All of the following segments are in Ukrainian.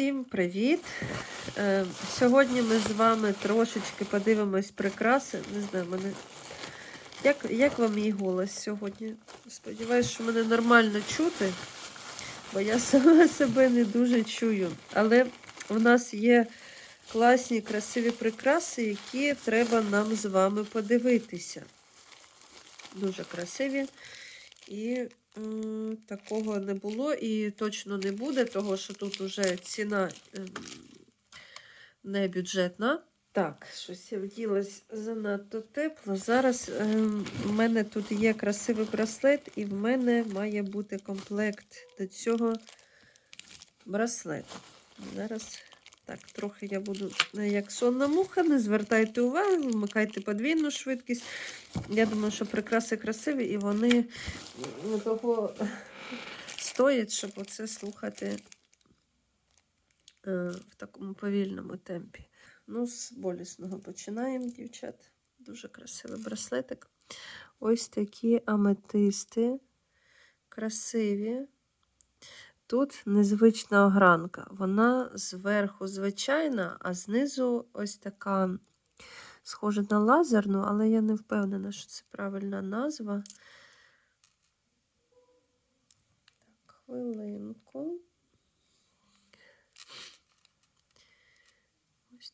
Всім привіт! Е, Сьогодні ми з вами трошечки подивимось прикраси. Не знаю, мене. Як, як вам мій голос сьогодні? Сподіваюсь, що мене нормально чути, бо я сама себе не дуже чую. Але в нас є класні, красиві прикраси, які треба нам з вами подивитися. Дуже красиві. І такого не було і точно не буде, того що тут вже ціна ем, не бюджетна. Так, щось я вділась занадто тепло. Зараз ем, в мене тут є красивий браслет, і в мене має бути комплект до цього браслету. Зараз так, трохи я буду е, як сонна муха, не звертайте увагу, вмикайте подвійну швидкість. Я думаю, що прикраси красиві і вони м, того стоять, щоб оце слухати е, в такому повільному темпі. Ну, з болісного починаємо, дівчат. Дуже красивий браслетик. Ось такі аметисти. Красиві. Тут незвична огранка. Вона зверху звичайна, а знизу ось така схожа на лазерну, але я не впевнена, що це правильна назва. Так, хвилинку.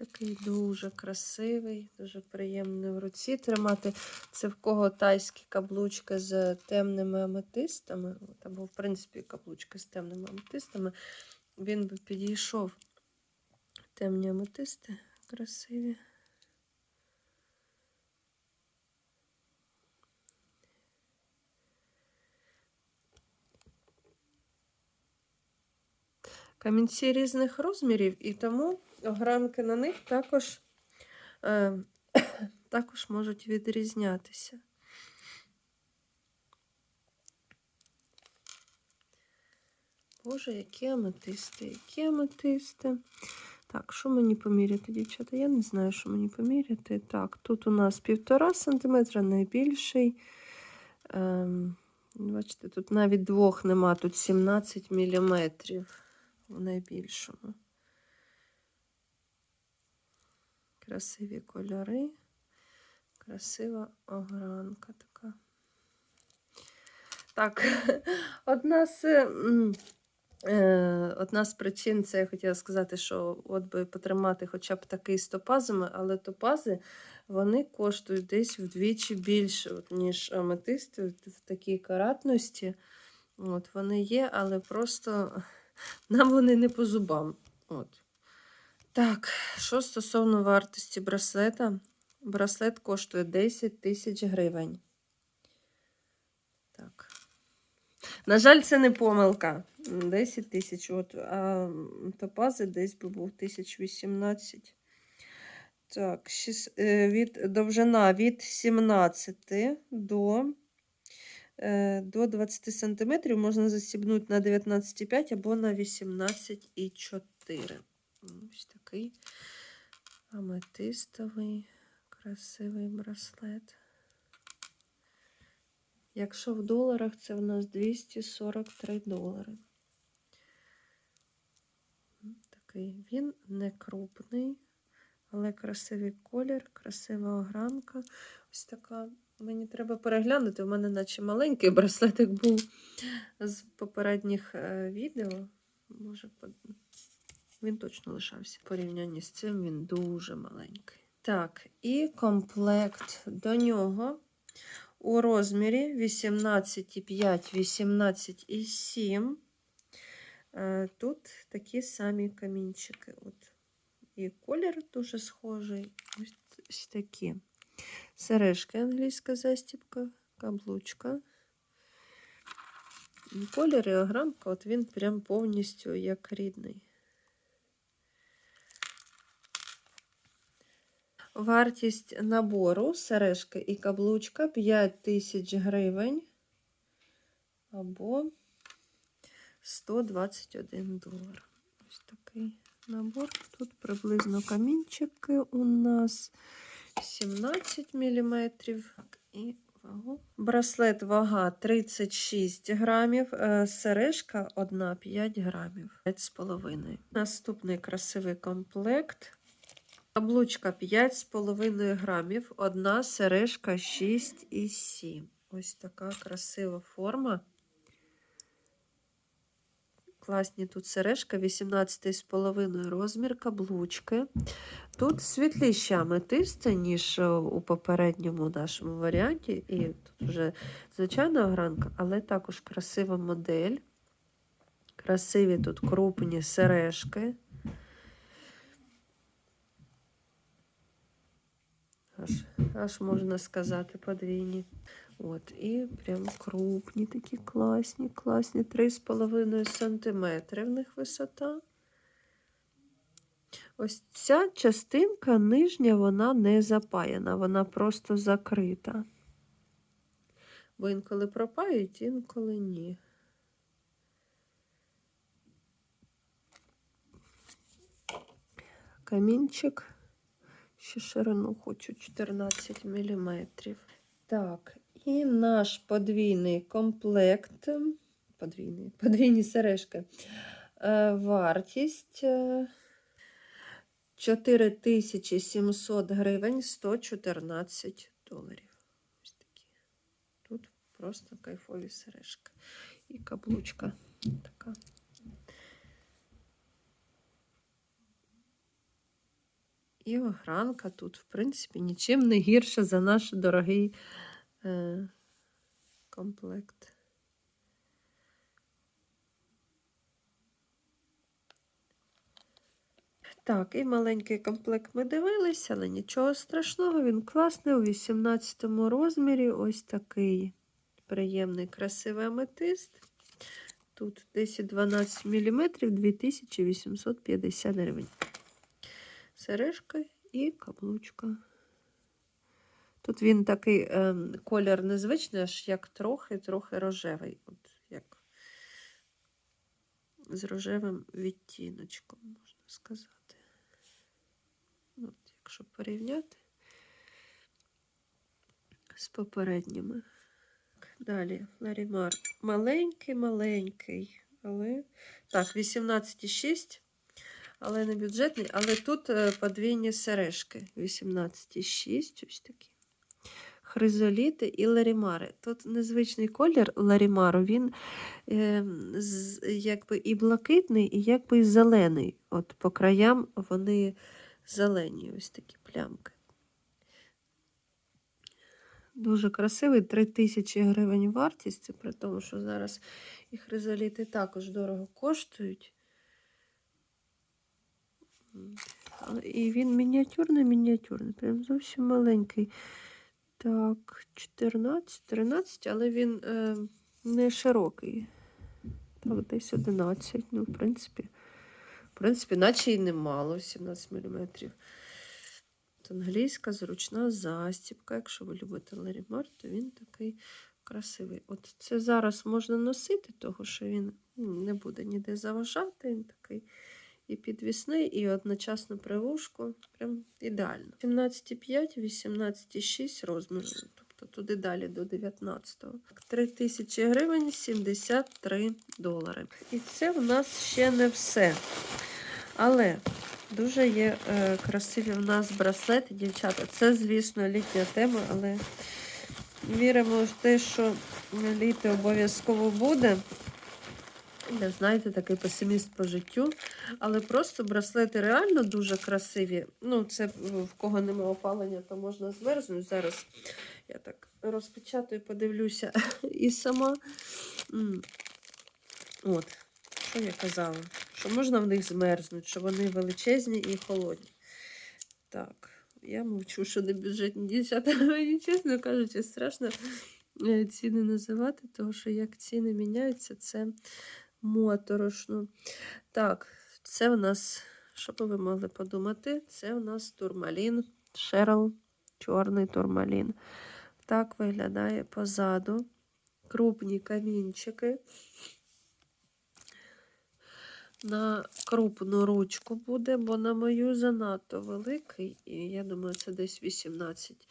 Такий дуже красивий, дуже приємний в руці тримати. Це в кого тайські каблучки з темними аметистами, або, в принципі, каблучки з темними аметистами. Він би підійшов. Темні аметисти красиві. Камінці різних розмірів, і тому огранки на них також, е, також можуть відрізнятися. Боже, які аметисти, які аметисти. Так, що мені поміряти, дівчата? Я не знаю, що мені поміряти. Так, тут у нас півтора сантиметра, найбільший. Ем, бачите, тут навіть двох нема, тут 17 міліметрів в найбільшому. Красиві кольори, красива огранка така. Так, одна з, е, одна з причин, це я хотіла сказати, що от би потримати хоча б такий з топазами, але топази вони коштують десь вдвічі більше, от, ніж аметисти в такій каратності. От Вони є, але просто нам вони не по зубам. От. Так, що стосовно вартості браслета, браслет коштує 10 тисяч гривень. Так. На жаль, це не помилка. 10 тисяч. А топази десь би був 1018. Так, е, від, довжина від 17 до, е, до 20 см можна засібнути на 19,5 або на 18,4. Ось такий аметистовий, красивий браслет. Якщо в доларах, це в нас 243 долари. Такий він не крупний, але красивий колір, красива огранка. Ось така. Мені треба переглянути. У мене наче маленький браслетик був з попередніх е, відео. Може, він точно лишався. В порівнянні з цим він дуже маленький. Так, і комплект до нього у розмірі 18,5, 18,7. Е, Тут такі самі камінчики. От. І колір дуже схожий. Ось, такі. Сережки, англійська застібка, каблучка. Колір і огранка, от він прям повністю як рідний. Вартість набору сережки і каблучка 5 тисяч гривень або 121 долар. Ось такий набор. Тут приблизно камінчики у нас 17 мм і вагу. Браслет вага 36 грамів, е, сережка 1 5 грамів, 5,5. Наступний красивий комплект. Каблучка 5,5 грамів, одна сережка 6,7. Ось така красива форма. Класні тут сережка, 18,5 розмір каблучки. Тут світліші аметисти, ніж е, у попередньому нашому варіанті. І тут вже звичайна огранка, але також красива модель. Красиві тут крупні сережки. Аж, аж можна сказати, подвійні. От, і прям крупні такі класні, класні. 3,5 см в них висота. Ось ця частинка нижня, вона не запаяна, вона просто закрита. Бо інколи пропають, інколи ні. Камінчик. Ще ширину хочу 14 мм. Так, і наш подвійний комплект. Подвійний, подвійні сережки. Е, Вартість е, 4700 гривень 114 доларів. Ось такі. Тут просто кайфові сережки. І каблучка така. І огранка тут, в принципі, нічим не гірша за наш дорогий е, комплект. Так, і маленький комплект ми дивилися, але нічого страшного, він класний у 18 розмірі. Ось такий приємний, красивий аметист. Тут 10-12 мм 2850 гривень. Сережка і каблучка. Тут він такий е, колір незвичний, аж як трохи-трохи рожевий. От як з рожевим відтіночком, можна сказати. От, якщо порівняти з попередніми. Далі Ларімар маленький-маленький, але так, 18,6, але не бюджетний, але тут е, подвійні сережки. 18,6, ось такі. Хризоліти і ларімари. Тут незвичний колір ларімару, він е, з, якби і блакитний, і якби і зелений. От по краям вони зелені, ось такі плямки. Дуже красивий, 3000 гривень вартість, це при тому, що зараз і хризоліти також дорого коштують. І він мініатюрний, мініатюрний, прям зовсім маленький. Так, 14, 13, але він е, не широкий. Так, десь 11. Ну, в принципі, в принципі, наче і немало, 17 мм. Англійська зручна застібка. Якщо ви любите Ларімар, то він такий красивий. От це зараз можна носити, того що він ну, не буде ніде заважати. Він такий і підвісний, і одночасно при вушку. Прям ідеально. 17,5, 18,6 розміру. Тобто туди далі до 19-го. 3 тисячі гривень 73 долари. І це в нас ще не все. Але дуже є е, красиві в нас браслети, дівчата. Це, звісно, літня тема, але віримо в те, що літо обов'язково буде. Я, знаєте, такий песиміст по життю. Але просто браслети реально дуже красиві. Ну, це в кого немає опалення, то можна змерзнути. Зараз я так розпечатаю, подивлюся і сама. От, що я казала? Що можна в них змерзнути, що вони величезні і холодні. Так, я мовчу, що не бюджетні дівчата. Мені, чесно кажучи, страшно е, ціни називати, тому що як ціни міняються, це моторошно. Так, це у нас, що би ви могли подумати? Це у нас турмалін, Шерл, чорний турмалін. Так виглядає позаду. Крупні камінчики. На крупну ручку буде, бо на мою занадто великий. І я думаю, це десь 18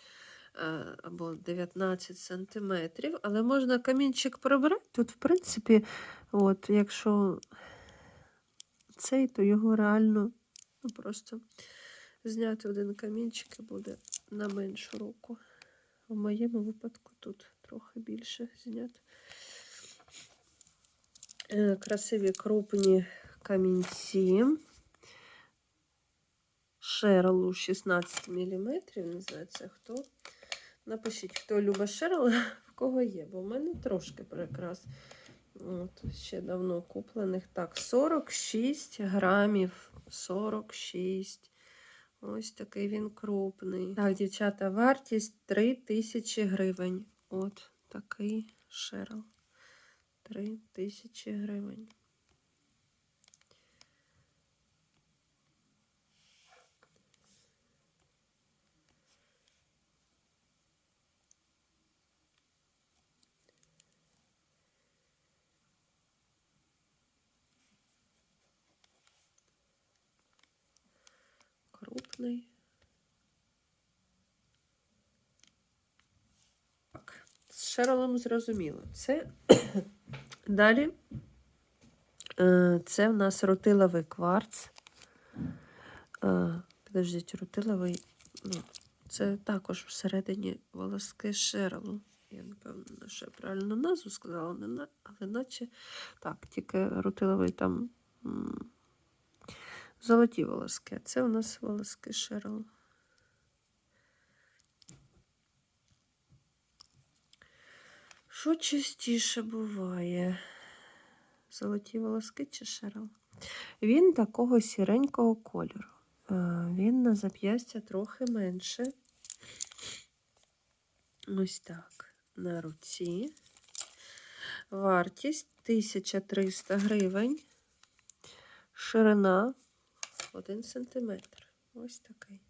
е, або 19 сантиметрів, але можна камінчик прибрати. Тут, в принципі, от, якщо цей, то його реально ну, просто зняти один камінчик і буде на меншу руку. В моєму випадку тут трохи більше зняти. Е, Красиві крупні камінці. Шерлу 16 мм. Не знаю, це хто. Напишіть, хто любить шерл, в кого є, бо в мене трошки прикрас. От, ще давно куплених. Так, 46 грамів. 46. Ось такий він крупний. Так, дівчата, вартість 3 тисячі гривень. От такий шерл. 3 тисячі гривень. Крупний. Так, з шерелом зрозуміло. Це далі. е, Це в нас рутиловий кварц. Е, Підождіть, рутиловий. Ну, це також всередині волоски шерелу. Я напевно, що я правильно назву сказала, але наче так, тільки рутиловий там золоті волоски. а Це у нас волоски шерелу. Що частіше буває? Золоті волоски чи шерел? Він такого сіренького кольору. Е, Він на зап'ястя трохи менше. Ось так. На руці. Вартість 1300 гривень. Ширина 1 см. Ось такий.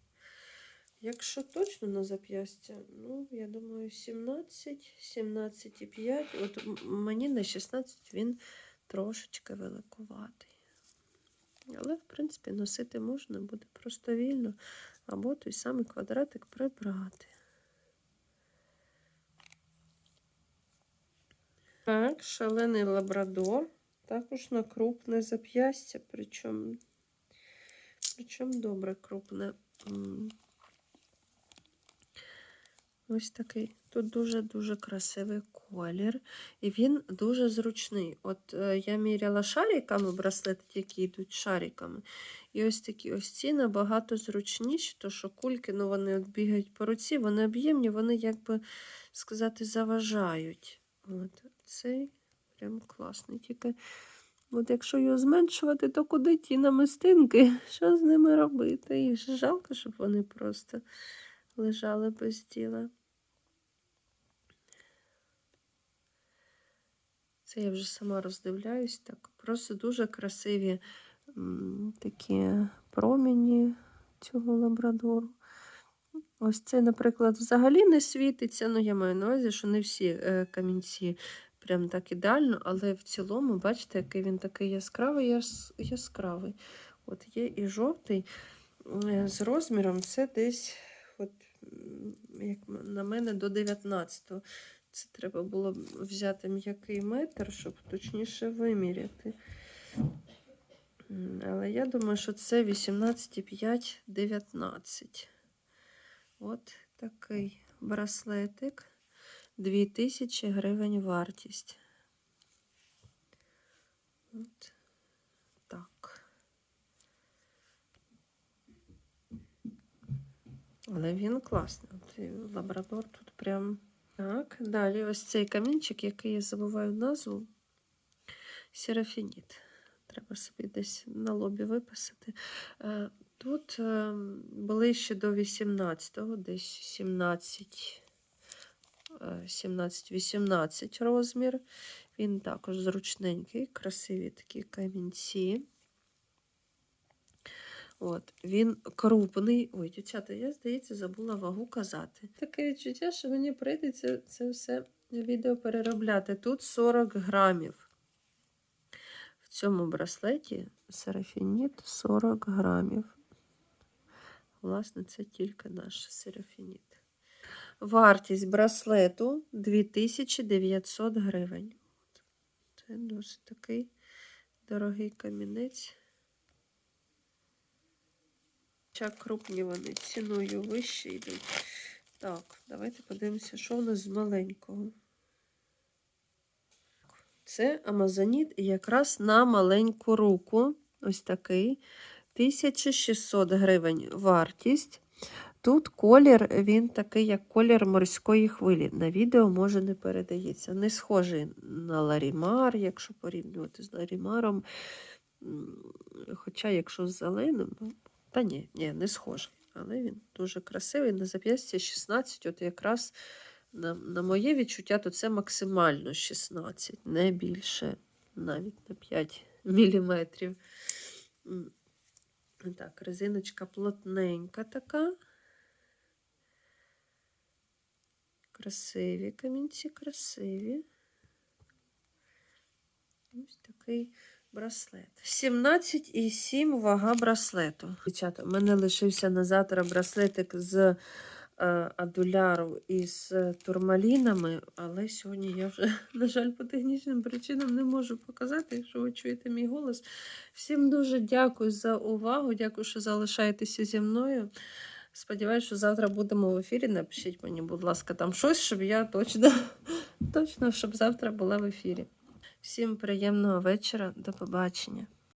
Якщо точно на зап'ястя, ну, я думаю, 17, 17,5. От мені на 16 він трошечки великуватий. Але, в принципі, носити можна, буде просто вільно. Або той самий квадратик прибрати. Так, шалений лабрадор. Також на крупне зап'ястя, причому, причому добре крупне. Ось такий. Тут дуже-дуже красивий колір. І він дуже зручний. От е, я міряла шариками браслети, які йдуть шариками. І ось такі ось ці набагато зручніші, то що кульки, ну вони от бігають по руці, вони об'ємні, вони, як би сказати, заважають. От цей прям класний. Тільки от якщо його зменшувати, то куди ті намистинки? Що з ними робити? Ж жалко, щоб вони просто лежали без діла. Це я вже сама роздивляюсь. Так, просто дуже красиві м, такі промені цього лабрадору. Ось це, наприклад, взагалі не світиться. Ну, я маю на увазі, що не всі е, камінці прям так ідеально, але в цілому, бачите, який він такий яскравий, яс, яскравий. От є і жовтий е, з розміром, це десь, от, як на мене, до 19-го. Це треба було взяти м'який метр, щоб точніше виміряти. Але я думаю, що це 18,5-19. От такий браслетик. 2000 гривень вартість. От так. Але він класний. От лабрадор тут прям. Так, далі ось цей камінчик, який я забуваю назву. Серафініт. Треба собі десь на лобі виписати. Е, Тут е, ближче до 18-го, десь 17, 17-18 розмір. Він також зручненький, красиві такі камінці. От, Він крупний. Ой, дівчата, я, здається, забула вагу казати. Таке відчуття, що мені прийдеться це все відео переробляти. Тут 40 грамів. В цьому браслеті серафініт 40 грамів. Власне, це тільки наш серафініт. Вартість браслету 2900 гривень. Це досить такий дорогий камінець. Хоча крупні вони ціною вище йдуть. Так, давайте подивимося, що у нас з маленького. Це Амазоніт якраз на маленьку руку. Ось такий. 1600 гривень вартість. Тут колір, він такий, як колір морської хвилі. На відео може не передається. Не схожий на Ларімар, якщо порівнювати з Ларімаром. Хоча, якщо з зеленим, ну, та ні, ні, не схожий. Але він дуже красивий. На зап'ясті 16, от якраз на, на моє відчуття, то це максимально 16, не більше, навіть на 5 міліметрів. Так, резиночка плотненька така. Красиві камінці, красиві. Ось такий браслет. 17,7 вага браслету. Дівчата, у мене лишився на завтра браслетик з е, адуляру і з турмалінами, але сьогодні я вже, на жаль, по технічним причинам не можу показати, якщо ви чуєте мій голос. Всім дуже дякую за увагу. Дякую, що залишаєтеся зі мною. Сподіваюсь, що завтра будемо в ефірі. Напишіть мені, будь ласка, там щось, щоб я точно, точно щоб завтра була в ефірі. Всім приємного вечора. До побачення.